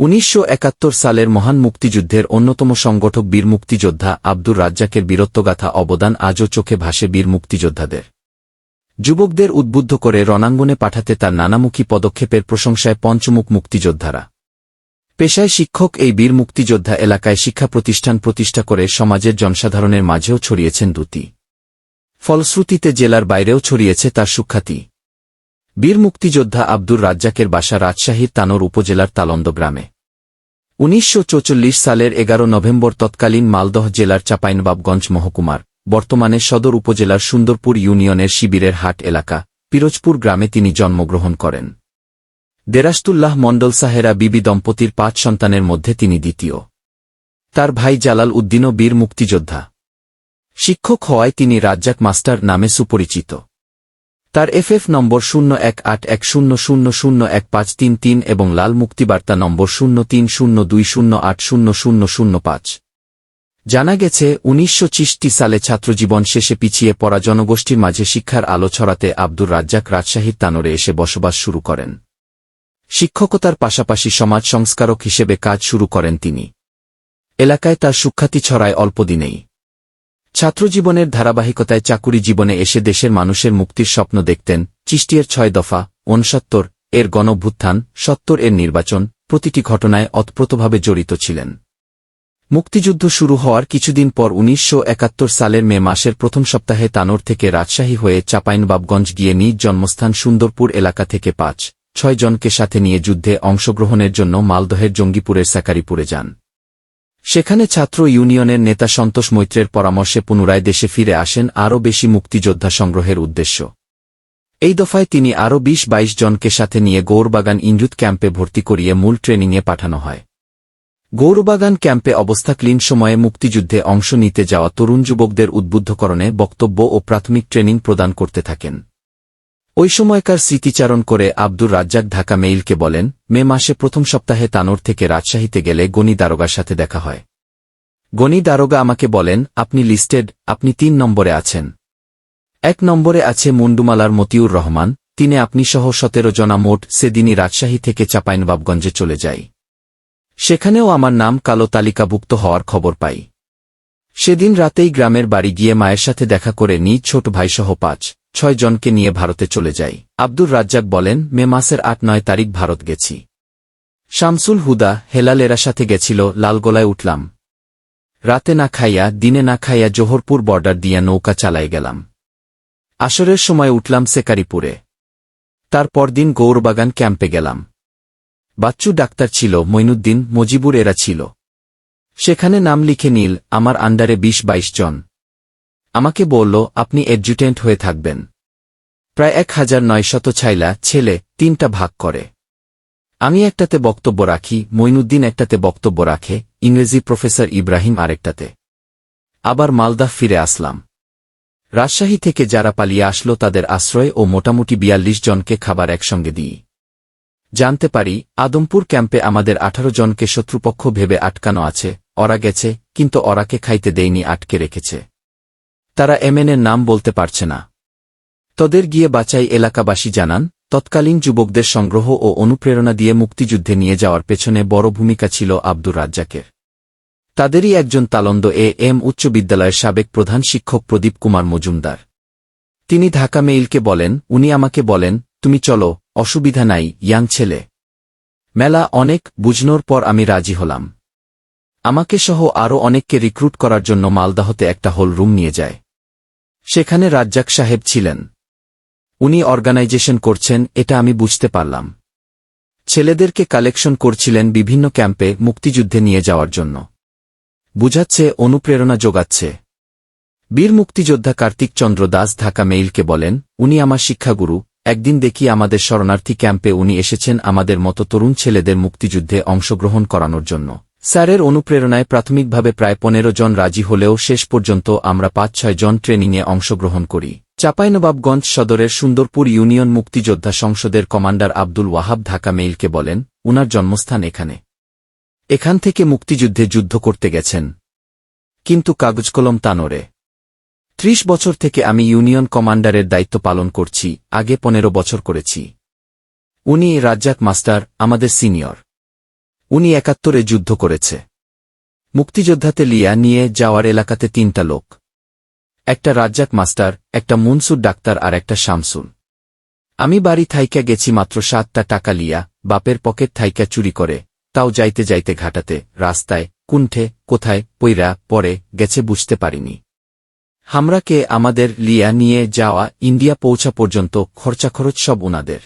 উনিশশো একাত্তর সালের মহান মুক্তিযুদ্ধের অন্যতম সংগঠক বীর মুক্তিযোদ্ধা আব্দুর রাজ্জাকের বীরত্বগাথা অবদান আজও চোখে ভাসে বীর মুক্তিযোদ্ধাদের। যুবকদের উদ্বুদ্ধ করে রণাঙ্গনে পাঠাতে তার নানামুখী পদক্ষেপের প্রশংসায় পঞ্চমুখ মুক্তিযোদ্ধারা। পেশায় শিক্ষক এই বীর মুক্তিযোদ্ধা এলাকায় শিক্ষা প্রতিষ্ঠান প্রতিষ্ঠা করে সমাজের জনসাধারণের মাঝেও ছড়িয়েছেন দুটি ফলশ্রুতিতে জেলার বাইরেও ছড়িয়েছে তার সুখ্যাতি। বীর মুক্তিযোদ্ধা আব্দুর রাজ্জাকের বাসা রাজশাহীর তানোর উপজেলার তালন্দ গ্রামে। উনিশশো সালের এগারো নভেম্বর তৎকালীন মালদহ জেলার চাপাইনবাবগঞ্জ মহকুমার, বর্তমানে সদর উপজেলার সুন্দরপুর ইউনিয়নের শিবিরের হাট এলাকা, পিরোজপুর গ্রামে তিনি জন্মগ্রহণ করেন। দেরাস্তুল্লাহ মণ্ডল সাহেরা বিবি দম্পতির পাঁচ সন্তানের মধ্যে তিনি দ্বিতীয়। তার ভাই জালাল উদ্দিনও বীর মুক্তিযোদ্ধা। শিক্ষক হওয়ায় তিনি রাজ্জাক মাস্টার নামে সুপরিচিত। তার এফএফ নম্বর শূন্য এক আট এক শূন্য শূন্য শূন্য এক পাঁচ তিন তিন এবং লাল মুক্তিবার্তা নম্বর শূন্য তিন শূন্য দুই শূন্য আট শূন্য শূন্য শূন্য পাঁচ। জানা গেছে, উনিশশো সালে ছাত্রজীবন শেষে পিছিয়ে পড়া জনগোষ্ঠীর মাঝে শিক্ষার আলো ছড়াতে আব্দুর রাজ্জাক রাজশাহীর তানোরে এসে বসবাস শুরু করেন। শিক্ষকতার পাশাপাশি সমাজ সংস্কারক হিসেবে কাজ শুরু করেন তিনি। এলাকায় তার সুখ্যাতি ছড়ায় অল্পদিনেই ছাত্রজীবনের ধারাবাহিকতায় চাকুরি জীবনে এসে দেশের মানুষের মুক্তির স্বপ্ন দেখতেন চিষ্টিয়ের ছয় দফা, ঊনসত্তর, এর গণভ্যুত্থান, সত্তর এর নির্বাচন, প্রতিটি ঘটনায় অতপ্রতভাবে জড়িত ছিলেন। মুক্তিযুদ্ধ শুরু হওয়ার কিছুদিন পর উনিশশো একাত্তর সালের মে মাসের প্রথম সপ্তাহে তানোর থেকে রাজশাহী হয়ে চাপাইনবাবগঞ্জ গিয়ে নিজ জন্মস্থান সুন্দরপুর এলাকা থেকে পাঁচ, ছয় জনকে সাথে নিয়ে যুদ্ধে অংশগ্রহণের জন্য মালদহের জঙ্গিপুরের সাকারিপুরে যান। সেখানে ছাত্র ইউনিয়নের নেতা সন্তোষ মৈত্রের পরামর্শে পুনরায় দেশে ফিরে আসেন আরও বেশি মুক্তিযোদ্ধা সংগ্রহের উদ্দেশ্য। এই দফায় তিনি আরও বিশ বাইশ জনকে সাথে নিয়ে গৌরবাগান ইঞ্জুত ক্যাম্পে ভর্তি করিয়ে মূল ট্রেনিংয়ে পাঠানো হয়। গৌরবাগান ক্যাম্পে অবস্থাকালীন সময়ে মুক্তিযুদ্ধে অংশ নিতে যাওয়া তরুণ যুবকদের উদ্বুদ্ধকরণে বক্তব্য ও প্রাথমিক ট্রেনিং প্রদান করতে থাকেন। ওই সময়কার স্মৃতিচারণ করে আব্দুর রাজ্জাক ঢাকা মেইলকে বলেন, মে মাসে প্রথম সপ্তাহে তানোর থেকে রাজশাহীতে গেলে গণি দারোগার সাথে দেখা হয়। গণি দারোগা আমাকে বলেন, আপনি লিস্টেড, আপনি তিন নম্বরে আছেন। এক নম্বরে আছে মুন্ডুমালার মতিউর রহমান, তিনি আপনি সহ সতেরো জনা মোট, সেদিনই রাজশাহী থেকে চাপাইনবাবগঞ্জে চলে যাই। সেখানেও আমার নাম কালো তালিকাভুক্ত হওয়ার খবর পাই। সেদিন রাতেই গ্রামের বাড়ি গিয়ে মায়ের সাথে দেখা করে নিজ ছোট ভাইসহ পাঁচ। ছয় জনকে নিয়ে ভারতে চলে যাই। আব্দুর রাজ্জাক বলেন, মে মাসের আট নয় তারিখ ভারত গেছি। শামসুল হুদা হেলালেরা সাথে গেছিল, লালগোলায় উঠলাম। রাতে না খাইয়া, দিনে না খাইয়া জোহরপুর বর্ডার দিয়া নৌকা চালাই গেলাম। আসরের সময় উঠলাম সেকারিপুরে। তার পরদিন গৌরবাগান ক্যাম্পে গেলাম। বাচ্চু ডাক্তার ছিল মইনুদ্দিন মজিবুর এরা ছিল। সেখানে নাম লিখে নীল, আমার আন্ডারে বিশ বাইশ জন। আমাকে বলল, আপনি এডজুটেন্ট হয়ে থাকবেন। প্রায় এক হাজার নয়শত ছাইলা ছেলে তিনটা ভাগ করে। আমি একটাতে বক্তব্য রাখি মইনুদ্দিন একটাতে বক্তব্য রাখে, ইংরেজি প্রফেসর ইব্রাহিম আরেকটাতে। আবার মালদা ফিরে আসলাম। রাজশাহী থেকে যারা পালিয়ে আসলো তাদের আশ্রয় ও মোটামুটি বিয়াল্লিশ জনকে খাবার একসঙ্গে দিই। জানতে পারি, আদমপুর ক্যাম্পে আমাদের আঠারো জনকে শত্রুপক্ষ ভেবে আটকানো আছে, ওরা গেছে, কিন্তু ওরাকে খাইতে দেয়নি, আটকে রেখেছে। তারা এমএনের নাম বলতে পারছে না। তদের গিয়ে বাঁচাই এলাকাবাসী জানান, তৎকালীন যুবকদের সংগ্রহ ও অনুপ্রেরণা দিয়ে মুক্তিযুদ্ধে নিয়ে যাওয়ার পেছনে বড় ভূমিকা ছিল আব্দুর রাজ্জাকের। তাদেরই একজন তালন্দ এ এম উচ্চ বিদ্যালয়ের সাবেক প্রধান শিক্ষক প্রদীপ কুমার মজুমদার। তিনি ঢাকা মেইলকে বলেন, উনি আমাকে বলেন, তুমি চলো, অসুবিধা নাই, ইয়াং ছেলে। মেলা অনেক, বুঝনোর পর আমি রাজি হলাম। আমাকে সহ আরও অনেককে রিক্রুট করার জন্য মালদাহতে একটা হোল রুম নিয়ে যায়। সেখানে রাজ্জাক সাহেব ছিলেন। উনি অর্গানাইজেশন করছেন, এটা আমি বুঝতে পারলাম। ছেলেদেরকে কালেকশন করছিলেন বিভিন্ন ক্যাম্পে মুক্তিযুদ্ধে নিয়ে যাওয়ার জন্য। বুঝাচ্ছে, অনুপ্রেরণা যোগাচ্ছে। বীর মুক্তিযোদ্ধা কার্তিক চন্দ্র দাস ঢাকা মেইলকে বলেন, উনি আমার শিক্ষাগুরু, একদিন দেখি আমাদের শরণার্থী ক্যাম্পে উনি এসেছেন আমাদের মতো তরুণ ছেলেদের মুক্তিযুদ্ধে অংশগ্রহণ করানোর জন্য। স্যারের অনুপ্রেরণায় প্রাথমিকভাবে প্রায় পনেরো জন রাজি হলেও শেষ পর্যন্ত আমরা পাঁচ ছয় জন ট্রেনিংয়ে অংশগ্রহণ করি। চাঁপাইনবাবগঞ্জ সদরের সুন্দরপুর ইউনিয়ন মুক্তিযোদ্ধা সংসদের কমান্ডার আব্দুল ওয়াহাব ঢাকা মেইলকে বলেন, উনার জন্মস্থান এখানে। এখান থেকে মুক্তিযুদ্ধে যুদ্ধ করতে গেছেন। কিন্তু কাগজ কলম তানোরে ত্রিশ বছর থেকে আমি ইউনিয়ন কমান্ডারের দায়িত্ব পালন করছি, আগে পনেরো বছর করেছি। উনি রাজ্জাক মাস্টার, আমাদের সিনিয়র। উনি একাত্তরে যুদ্ধ করেছে। মুক্তিযোদ্ধাতে লিয়া নিয়ে যাওয়ার এলাকাতে তিনটা লোক। একটা রাজ্জাক মাস্টার, একটা মুনসুর ডাক্তার আর একটা শামসুল আমি বাড়ি থাইকা গেছি মাত্র সাতটা টাকা লিয়া, বাপের পকেট থাইকা চুরি করে, তাও যাইতে যাইতে ঘাটাতে, রাস্তায়, কুণ্ঠে, কোথায়, পইরা, পরে, গেছে বুঝতে পারিনি। হামরাকে আমাদের লিয়া নিয়ে যাওয়া ইন্ডিয়া পৌঁছা পর্যন্ত খরচাখরচ সব উনাদের।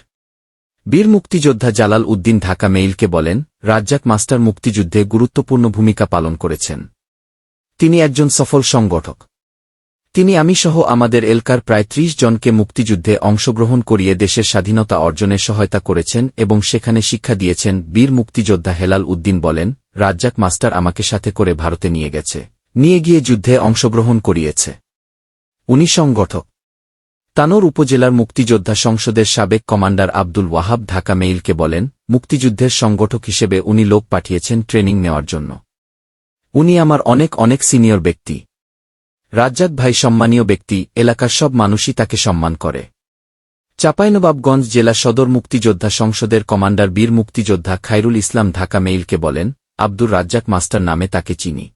বীর মুক্তিযোদ্ধা জালাল উদ্দিন ঢাকা মেইলকে বলেন, রাজ্জাক মাস্টার মুক্তিযুদ্ধে গুরুত্বপূর্ণ ভূমিকা পালন করেছেন। তিনি একজন সফল সংগঠক। তিনি আমি সহ আমাদের এলকার প্রায় ত্রিশ জনকে মুক্তিযুদ্ধে অংশগ্রহণ করিয়ে দেশের স্বাধীনতা অর্জনে সহায়তা করেছেন এবং সেখানে শিক্ষা দিয়েছেন, বীর মুক্তিযোদ্ধা হেলাল উদ্দিন বলেন, রাজ্জাক মাস্টার আমাকে সাথে করে ভারতে নিয়ে গেছে। নিয়ে গিয়ে যুদ্ধে অংশগ্রহণ করিয়েছে। উনি সংগঠক। তানোর উপজেলার মুক্তিযোদ্ধা সংসদের সাবেক কমান্ডার আব্দুল ওয়াহাব ঢাকা মেইলকে বলেন, মুক্তিযুদ্ধের সংগঠক হিসেবে উনি লোক পাঠিয়েছেন ট্রেনিং নেওয়ার জন্য। উনি আমার অনেক অনেক সিনিয়র ব্যক্তি। রাজ্জাক ভাই সম্মানীয় ব্যক্তি, এলাকার সব মানুষই তাকে সম্মান করে। চাঁপাইনবাবগঞ্জ জেলা সদর মুক্তিযোদ্ধা সংসদের কমান্ডার বীর মুক্তিযোদ্ধা খায়রুল ইসলাম ঢাকা মেইলকে বলেন, আব্দুর রাজ্জাক মাস্টার নামে তাকে চিনি।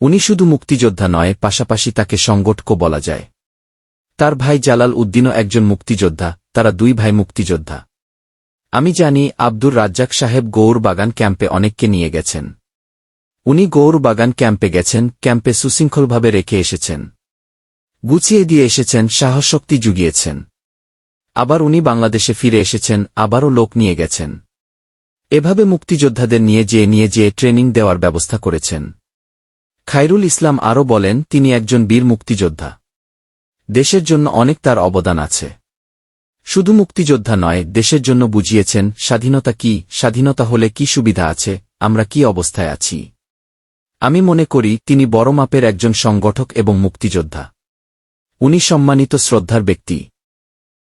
উনি শুধু মুক্তিযোদ্ধা নয়, পাশাপাশি তাকে সংগঠকও বলা যায়। তার ভাই জালাল উদ্দিনও একজন মুক্তিযোদ্ধা, তারা দুই ভাই মুক্তিযোদ্ধা। আমি জানি আব্দুর রাজ্জাক সাহেব গৌর বাগান ক্যাম্পে অনেককে নিয়ে গেছেন। উনি গৌর বাগান ক্যাম্পে গেছেন, ক্যাম্পে সুশৃঙ্খলভাবে রেখে এসেছেন। গুছিয়ে দিয়ে এসেছেন, সাহসশক্তি জুগিয়েছেন। আবার উনি বাংলাদেশে ফিরে এসেছেন, আবারও লোক নিয়ে গেছেন। এভাবে মুক্তিযোদ্ধাদের নিয়ে যেয়ে নিয়ে যেয়ে ট্রেনিং দেওয়ার ব্যবস্থা করেছেন। খায়রুল ইসলাম আরও বলেন, তিনি একজন বীর মুক্তিযোদ্ধা। দেশের জন্য অনেক তার অবদান আছে। শুধু মুক্তিযোদ্ধা নয়, দেশের জন্য বুঝিয়েছেন, স্বাধীনতা কি, স্বাধীনতা হলে কি সুবিধা আছে, আমরা কি অবস্থায় আছি। আমি মনে করি, তিনি বড় মাপের একজন সংগঠক এবং মুক্তিযোদ্ধা। উনি সম্মানিত শ্রদ্ধার ব্যক্তি।